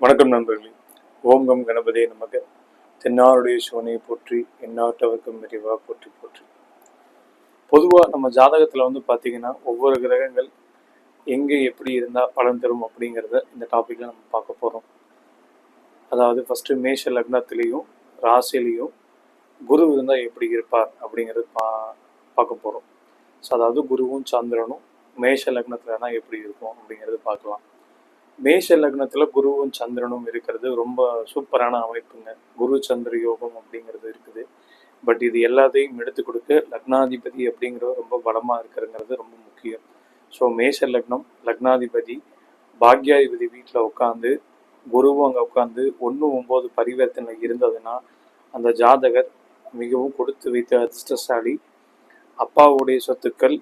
வணக்கம் நண்பர்களே. ஓம் கம் கணபதே நமக்கு தென்னாருடைய சிவனையை போற்றி எந்நாட்டவர்க்கும் விரிவாக போற்றி போற்றி. பொதுவாக நம்ம ஜாதகத்தில் வந்து பார்த்தீங்கன்னா ஒவ்வொரு கிரகங்கள் எங்கே எப்படி இருந்தால் பலன் தரும் அப்படிங்கிறத இந்த டாப்பிக்கில் நம்ம பார்க்க போகிறோம் அதாவது ஃபஸ்ட்டு மேஷ லக்னத்திலையும் ராசிலையும் குரு இருந்தால் எப்படி இருப்பார் அப்படிங்கிறது பா பார்க்க போகிறோம் ஸோ அதாவது குருவும் சந்திரனும் மேஷ தான் எப்படி இருக்கும் அப்படிங்கிறது பார்க்கலாம். மேஷ லக்னத்தில் குருவும் சந்திரனும் இருக்கிறது. ரொம்ப சூப்பரான அமைப்புங்க. குரு சந்திர யோகம் அப்படிங்கிறது இருக்குது. பட் இது எல்லாத்தையும் எடுத்து கொடுக்க லக்னாதிபதி அப்படிங்கிறது ரொம்ப பலமாக இருக்கிறங்கிறது ரொம்ப முக்கியம். ஸோ மேஷ லக்னம் லக்னாதிபதி பாக்யாதிபதி வீட்டில் உட்காந்து குருவும் அங்கே உட்காந்து ஒன்று ஒம்பது பரிவர்த்தனை இருந்ததுன்னா அந்த ஜாதகர் மிகவும் கொடுத்து வைத்த அதிர்ஷ்டசாலி அப்பாவுடைய சொத்துக்கள்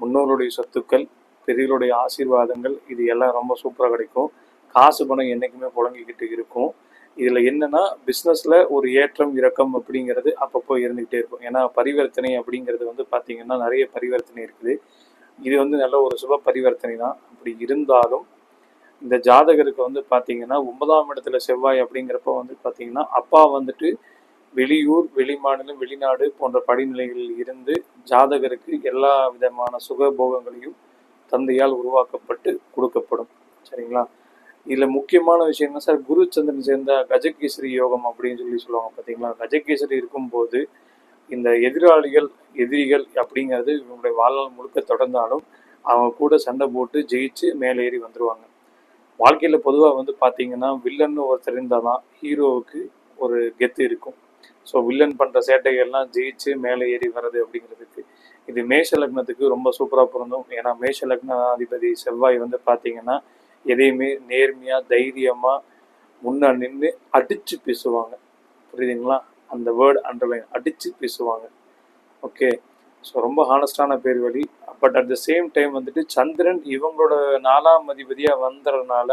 முன்னோருடைய சொத்துக்கள் பெரியவருடைய ஆசீர்வாதங்கள் இது எல்லாம் ரொம்ப சூப்பராக கிடைக்கும். காசு பணம் என்றைக்குமே புழங்கிக்கிட்டு இருக்கும். இதில் என்னென்னா பிஸ்னஸில் ஒரு ஏற்றம் இறக்கம் அப்படிங்கிறது அப்பப்போ இருந்துக்கிட்டே இருக்கும். ஏன்னா பரிவர்த்தனை அப்படிங்கிறது வந்து பார்த்திங்கன்னா நிறைய பரிவர்த்தனை இருக்குது. இது வந்து நல்ல ஒரு சுப பரிவர்த்தனை தான். அப்படி இருந்தாலும் இந்த ஜாதகருக்கு வந்து பார்த்திங்கன்னா ஒன்பதாம் இடத்துல செவ்வாய் அப்படிங்கிறப்ப வந்து பார்த்திங்கன்னா அப்பா வந்துட்டு வெளியூர் வெளிமாநிலம் வெளிநாடு போன்ற படிநிலைகளில் இருந்து ஜாதகருக்கு எல்லா விதமான சுகபோகங்களையும் தந்தையால் உருவாக்கப்பட்டு கொடுக்கப்படும். சரிங்களா? இதில் முக்கியமான விஷயம் என்ன சார்? குரு சந்திரன் சேர்ந்த கஜகேசரி யோகம் அப்படின்னு சொல்லி சொல்லுவாங்க பார்த்தீங்களா கஜகேசரி இருக்கும்போது இந்த எதிராளிகள் எதிரிகள் அப்படிங்கிறது இவங்களுடைய வாழ்நாள் முழுக்க தொடர்ந்தாலும் அவங்க கூட சண்டை போட்டு ஜெயிச்சு மேலே ஏறி வந்துடுவாங்க வாழ்க்கையில் பொதுவாக வந்து பார்த்தீங்கன்னா வில்லன்னு ஒருத்தர் இருந்தால் தான் ஹீரோவுக்கு ஒரு கெத்து இருக்கும். ஸோ வில்லன் பண்ணுற சேட்டைகள்லாம் ஜெயிச்சு மேலே ஏறி வர்றது அப்படிங்கிறது இது மேஷ லக்னத்துக்கு ரொம்ப சூப்பராக பொருந்தும். ஏன்னா மேஷ லக்னாதிபதி செவ்வாய் வந்து பார்த்தீங்கன்னா எதையுமே நேர்மையாக தைரியமாக முன்ன நின்று அடித்து பேசுவாங்க. புரியுதுங்களா? அந்த வேர்டு அண்டர்லைன் அடித்து பேசுவாங்க. ஓகே ஸோ ரொம்ப ஹானஸ்டான பேர் வழி. But at the same time வந்துட்டு சந்திரன் இவங்களோட நாலாம் அதிபதியாக வந்ததுனால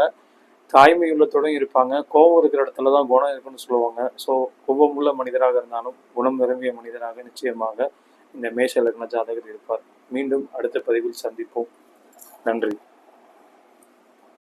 தாய்மை உள்ளத்தோடும் இருப்பாங்க. கோபம் இருக்கிற இடத்துல தான் குணம் இருக்குன்னு சொல்லுவாங்க. ஸோ கோபமுள்ள மனிதராக இருந்தாலும் குணம் நிரம்பிய மனிதராக நிச்சயமாக இந்த மேஷ லக்ன ஜாதகர் இருப்பார். மீண்டும் அடுத்த பதிவில் சந்திப்போம். நன்றி.